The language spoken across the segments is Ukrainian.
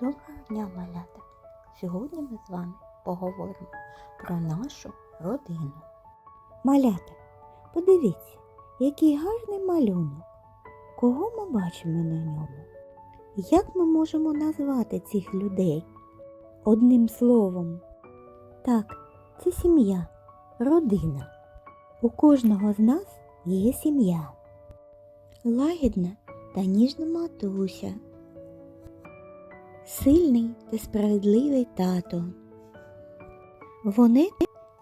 Доброго дня, малята! Сьогодні ми з вами поговоримо про нашу родину. Малята, подивіться, який гарний малюнок. Кого ми бачимо на ньому? Як ми можемо назвати цих людей? Одним словом. Так, це сім'я, родина. У кожного з нас є сім'я. Лагідна та ніжна матуся сильний та справедливий тато. Вони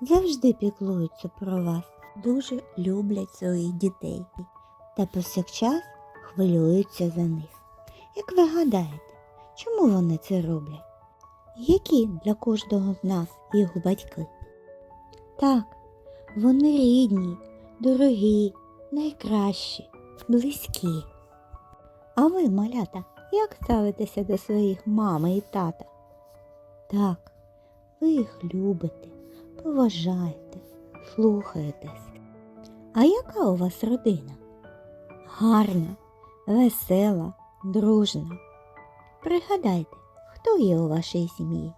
завжди піклуються про вас, дуже люблять своїх дітей та повсякчас хвилюються за них. Як ви гадаєте, чому вони це роблять? Які для кожного з нас їх батьки? Так, вони рідні, дорогі, найкращі, близькі. А ви, малята, як ставитеся до своїх мами і тата? Так, ви їх любите, поважаєте, слухаєтесь. А яка у вас родина? Гарна, весела, дружна. Пригадайте, хто є у вашій сім'ї?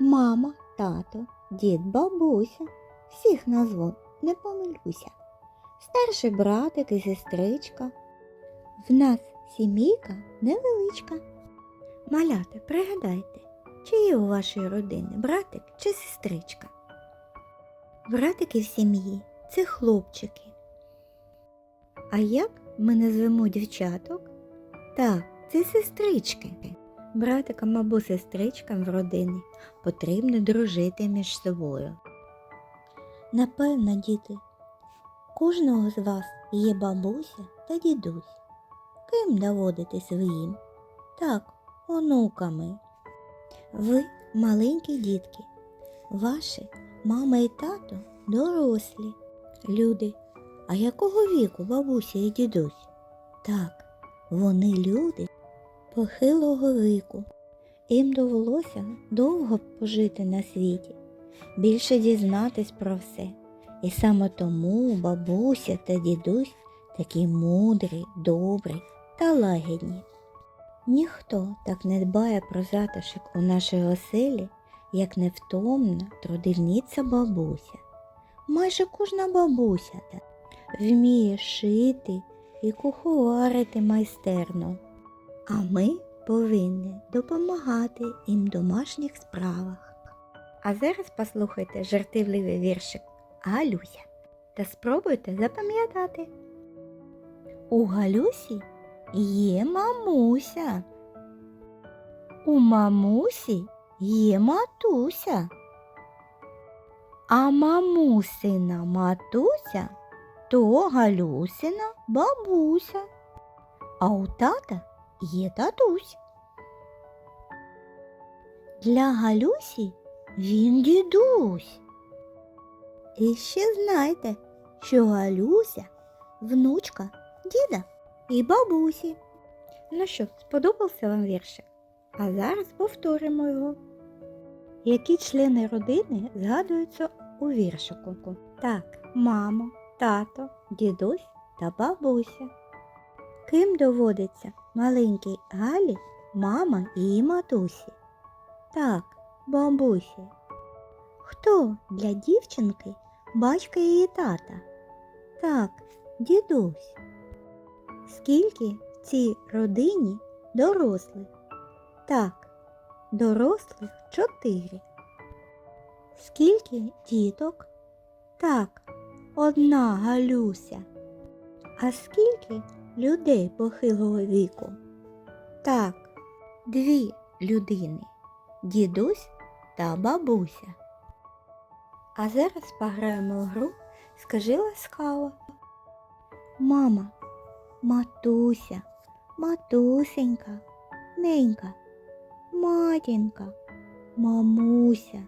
Мама, тато, дід, бабуся. Всіх назву, не помилюся. Старший братик і сестричка. В нас сімейка невеличка. Малята, пригадайте, чи є у вашої родини братик чи сестричка? Братики в сім'ї це хлопчики. А як ми назвемо дівчаток? Так, це сестрички. Братикам або сестричкам в родині потрібно дружити між собою. Напевно, діти, кожного з вас є бабуся та дідусь ким доводити своїм? Так, онуками. Ви маленькі дітки, ваші мама і тато дорослі люди. А якого віку бабуся і дідусь? Так, вони люди похилого віку. Їм довелося довго пожити на світі, більше дізнатись про все. І саме тому бабуся та дідусь такі мудрі, добрі та лагідні. Ніхто так не дбає про затишок у нашій оселі, як невтомна трудівниця бабуся. Майже кожна бабуся так вміє шити і куховарити майстерно, а ми повинні допомагати їм в домашніх справах. А зараз послухайте жартівливий віршик Галюся та спробуйте запам'ятати. У Галюсі є мамуся. У мамусі є матуся. А мамусина матуся то Галюсина бабуся. А у тата є татусь. Для Галюсі він дідусь. І ще знайте, що Галюся внучка діда і бабусі. Ну що, сподобався вам віршик? А зараз повторимо його. Які члени родини згадуються у віршику? Так, мамо, тато, дідусь та бабуся. Ким доводиться маленькій Галі мама і матусі? Так, бабусі. Хто для дівчинки батька її тата? Так, дідусь. Скільки в цій родині дорослих? Так, дорослих чотири. Скільки діток? Так, одна Галюся. А скільки людей похилого віку? Так, дві людини дідусь та бабуся. А зараз пограємо в гру Скажи ласкаво. Мама, матуся, матусенька, ненька, матінка, мамуся.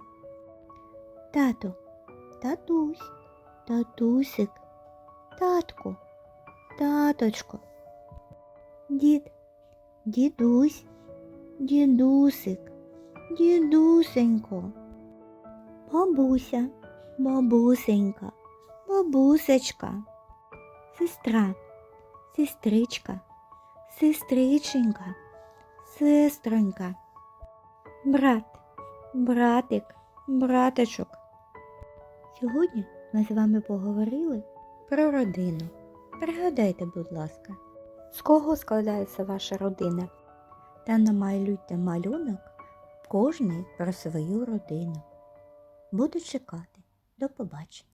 Тато, татусь, татусик, татку, таточко. Дід, дідусь, дідусик, дідусенько. Бабуся, бабусенька, бабусечка, сестра, сестричка, сестриченька, сестронька, брат, братик, братичок. Сьогодні ми з вами поговорили про родину. Пригадайте, будь ласка, з кого складається ваша родина? Та намалюйте малюнок кожний про свою родину. Буду чекати. До побачення.